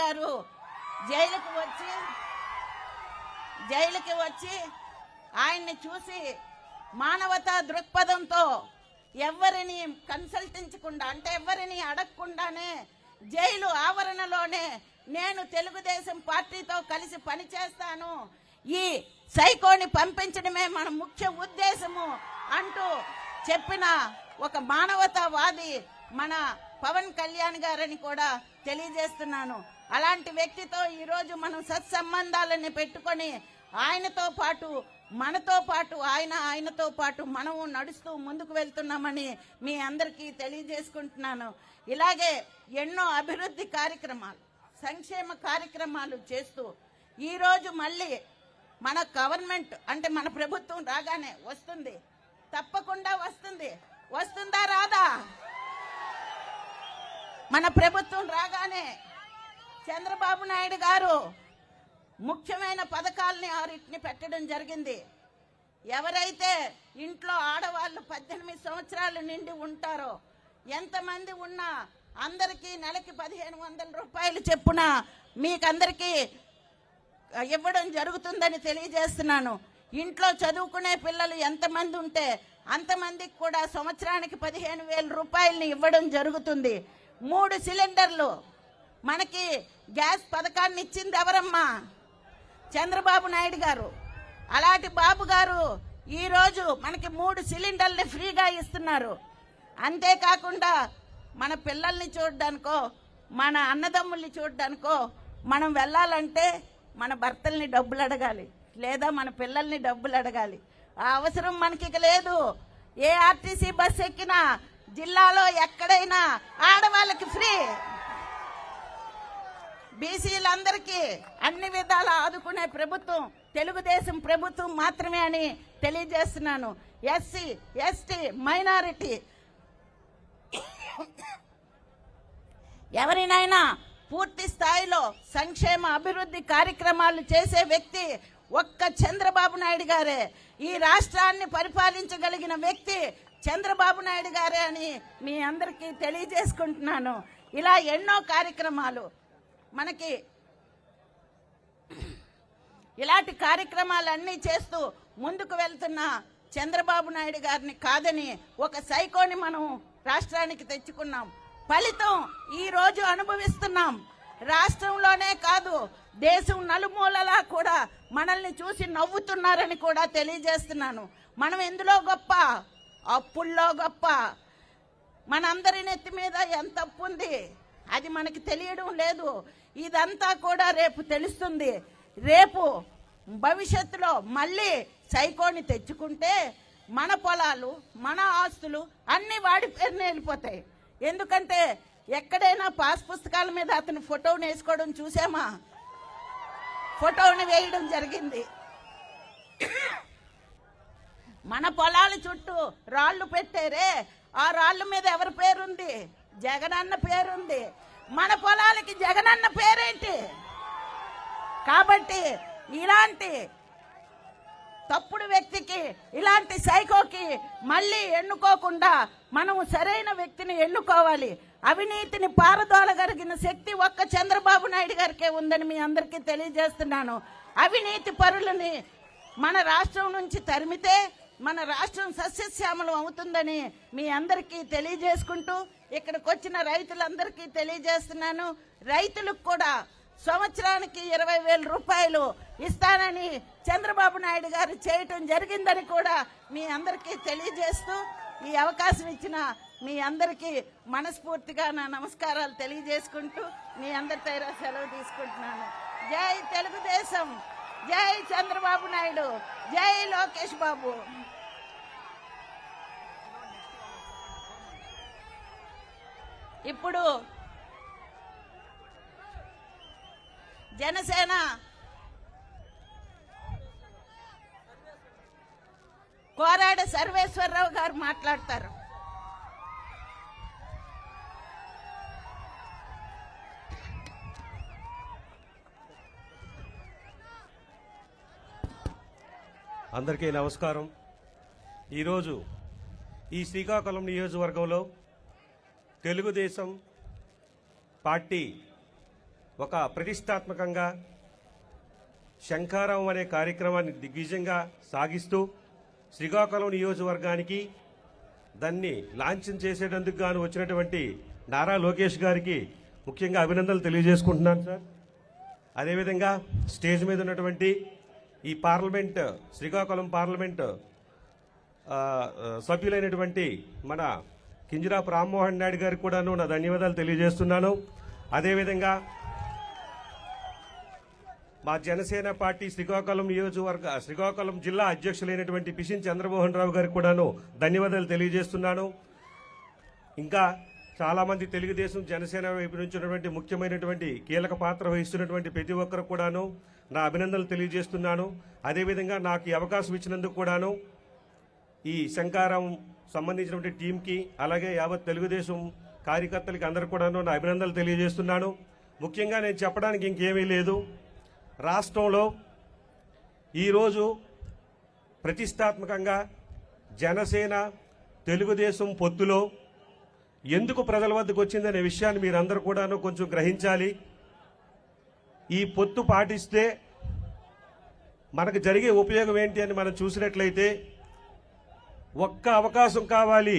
గారు జైలుకు వచ్చి జైలుకి వచ్చి ఆయన్ని చూసి మానవతా దృక్పథంతో ఎవరిని కన్సల్టించకుండా అంటే ఎవరిని అడగకుండానే జైలు ఆవరణలోనే నేను తెలుగుదేశం పార్టీతో కలిసి పనిచేస్తాను. ఈ సైకోని పంపించడమే మన ముఖ్య ఉద్దేశము అంటూ చెప్పిన ఒక మానవతావాది మన పవన్ కళ్యాణ్ గారని కూడా తెలియజేస్తున్నాను. అలాంటి వ్యక్తితో ఈరోజు మనం సత్సంబంధాలని పెట్టుకొని ఆయనతో పాటు మనతో పాటు ఆయన ఆయనతో పాటు మనము నడుస్తూ ముందుకు వెళ్తున్నామని మీ అందరికీ తెలియజేసుకుంటున్నాను. ఇలాగే ఎన్నో అభివృద్ధి కార్యక్రమాలు సంక్షేమ కార్యక్రమాలు చేస్తూ ఈరోజు మళ్ళీ మన గవర్నమెంట్ అంటే మన ప్రభుత్వం రాగానే వస్తుంది. తప్పకుండా వస్తుంది. వస్తుందా రాదా? మన ప్రభుత్వం రాగానే చంద్రబాబు నాయుడు గారు ముఖ్యమైన పథకాలని ఆరింటిని పెట్టడం జరిగింది. ఎవరైతే ఇంట్లో ఆడవాళ్ళు పద్దెనిమిది సంవత్సరాలు నిండి ఉంటారో ఎంతమంది ఉన్నా అందరికీ నెలకి పదిహేను వందల రూపాయలు చెప్పున మీకందరికీ ఇవ్వడం జరుగుతుందని తెలియజేస్తున్నాను. ఇంట్లో చదువుకునే పిల్లలు ఎంతమంది ఉంటే అంతమందికి కూడా సంవత్సరానికి పదిహేను వేల రూపాయలని ఇవ్వడం జరుగుతుంది. మూడు సిలిండర్లు మనకి గ్యాస్ పథకాన్ని ఇచ్చింది ఎవరమ్మా? చంద్రబాబు నాయుడు గారు. అలాంటి బాబు గారు ఈరోజు మనకి మూడు సిలిండర్లు ఫ్రీగా ఇస్తున్నారు. అంతేకాకుండా మన పిల్లల్ని చూడడానికో మన అన్నదమ్ముల్ని చూడడానికో మనం వెళ్ళాలంటే మన భర్తల్ని డబ్బులు అడగాలి లేదా మన పిల్లల్ని డబ్బులు అడగాలి. ఆ అవసరం మనకి లేదు. ఏ ఆర్టీసీ బస్ ఎక్కినా జిల్లాలో ఎక్కడైనా ఆడవాళ్ళకి ఫ్రీ. బీసీలందరికీ అన్ని విధాలా ఆదుకునే ప్రభుత్వం తెలుగుదేశం ప్రభుత్వం మాత్రమే అని తెలియజేస్తున్నాను. SC ST minority. ఎవరినైనా పూర్తి స్థాయిలో సంక్షేమ అభివృద్ధి కార్యక్రమాలు చేసే వ్యక్తి ఒక్క చంద్రబాబు నాయుడు గారే. ఈ రాష్ట్రాన్ని పరిపాలించగలిగిన వ్యక్తి చంద్రబాబు నాయుడు గారే అని మీ అందరికీ తెలియజేసుకుంటున్నాను. ఇలా ఎన్నో కార్యక్రమాలు మనకి ఇలాంటి కార్యక్రమాలన్నీ చేస్తూ ముందుకు వెళ్తున్న చంద్రబాబు నాయుడు గారిని కాదని ఒక సైకోని మనం రాష్ట్రానికి తెచ్చుకున్నాం. ఫలితం ఈరోజు అనుభవిస్తున్నాం. రాష్ట్రంలోనే కాదు దేశం నలుమూలలా కూడా మనల్ని చూసి నవ్వుతున్నారని కూడా తెలియజేస్తున్నాను. మనం ఎందులో గొప్ప? అప్పుల్లో గొప్ప. మనందరి నెత్తి మీద ఎంత అప్పు ఉంది అది మనకి తెలియడం లేదు. ఇదంతా కూడా రేపు తెలుస్తుంది. రేపు భవిష్యత్తులో మళ్ళీ సైకోని తెచ్చుకుంటే మన పొలాలు మన ఆస్తులు అన్ని వాడి పేరున వెళ్ళిపోతాయి. ఎందుకంటే ఎక్కడైనా పాస్ పుస్తకాల మీద అతను ఫోటోని వేసుకోవడం చూసామా? ఫోటోని వేయడం జరిగింది. మన పొలాల చుట్టూ రాళ్ళు పెట్టారే. ఆ రాళ్ళ మీద ఎవరి పేరుంది? జగనన్న పేరుంది. మన పొలాలకి జగనన్న పేరేంటి? కాబట్టి ఇలాంటి తప్పుడు వ్యక్తికి ఇలాంటి సైకోకి మళ్ళీ ఎన్నుకోకుండా మనము సరైన వ్యక్తిని ఎన్నుకోవాలి. అవినీతిని పారదోలగలిగిన శక్తి ఒక్క చంద్రబాబు నాయుడు గారికే ఉందని మీ అందరికీ తెలియజేస్తున్నాను. అవినీతి పరులని మన రాష్ట్రం నుంచి తరిమితే మన రాష్ట్రం సస్యశ్యామలం అవుతుందని మీ అందరికీ తెలియజేసుకుంటూ ఇక్కడికి వచ్చిన రైతులందరికీ తెలియజేస్తున్నాను. రైతులకు కూడా సంవత్సరానికి ఇరవై వేల రూపాయలు ఇస్తానని చంద్రబాబు నాయుడు గారు చేయటం జరిగిందని కూడా మీ అందరికీ తెలియజేస్తూ ఈ అవకాశం ఇచ్చిన మీ అందరికీ మనస్ఫూర్తిగా నా నమస్కారాలు తెలియజేసుకుంటూ మీ అందరి దగ్గర సెలవు తీసుకుంటున్నాను. జై తెలుగుదేశం! జై చంద్రబాబు నాయుడు జై లోకేష్ బాబు. ఇప్పుడు జనసేన కోరాడ సర్వేశ్వరరావు గారు మాట్లాడతారు. అందరికీ నమస్కారం. ఈరోజు ఈ శ్రీకాకుళం నియోజకవర్గంలో తెలుగుదేశం పార్టీ ఒక ప్రతిష్టాత్మకంగా శంఖారావం అనే కార్యక్రమాన్ని దిగ్విజయంగా సాగిస్తూ శ్రీకాకుళం నియోజకవర్గానికి దాన్ని లాంఛం చేసేటందుకు గాను వచ్చినటువంటి నారా లోకేష్ గారికి ముఖ్యంగా అభినందనలు తెలియజేసుకుంటున్నాను సార్. అదేవిధంగా స్టేజ్ మీద ఉన్నటువంటి ఈ పార్లమెంట్ శ్రీకాకుళం పార్లమెంట్ సభ్యులైనటువంటి మన కింజరాపు రామ్మోహన్ నాయుడు గారికి కూడాను నా ధన్యవాదాలు తెలియజేస్తున్నాను. అదేవిధంగా మా జనసేన పార్టీ శ్రీకాకుళం నియోజకవర్గ శ్రీకాకుళం జిల్లా అధ్యక్షులైనటువంటి పిషన్ చంద్రమోహన్ రావు గారికి కూడాను ధన్యవాదాలు తెలియజేస్తున్నాను. ఇంకా చాలామంది తెలుగుదేశం జనసేన వైపు నుంచి ఉన్నటువంటి ముఖ్యమైనటువంటి కీలక పాత్ర వహిస్తున్నటువంటి ప్రతి ఒక్కరు కూడాను నా అభినందనలు తెలియజేస్తున్నాను. అదేవిధంగా నాకు ఈ అవకాశం ఇచ్చినందుకు కూడాను ఈ శంకారం సంబంధించినటువంటి టీంకి అలాగే యావత్ తెలుగుదేశం కార్యకర్తలకి అందరు కూడాను నా అభినందనలు తెలియజేస్తున్నాను. ముఖ్యంగా నేను చెప్పడానికి ఇంకేమీ లేదు. రాష్ట్రంలో ఈరోజు ప్రతిష్టాత్మకంగా జనసేన తెలుగుదేశం పొత్తులో ఎందుకు ప్రజల వద్దకు వచ్చిందనే విషయాన్ని మీరందరూ కూడాను కొంచెం గ్రహించాలి. ఈ పొత్తు పాటిస్తే మనకు జరిగే ఉపయోగం ఏంటి అని మనం చూసినట్లయితే ఒక్క అవకాశం కావాలి.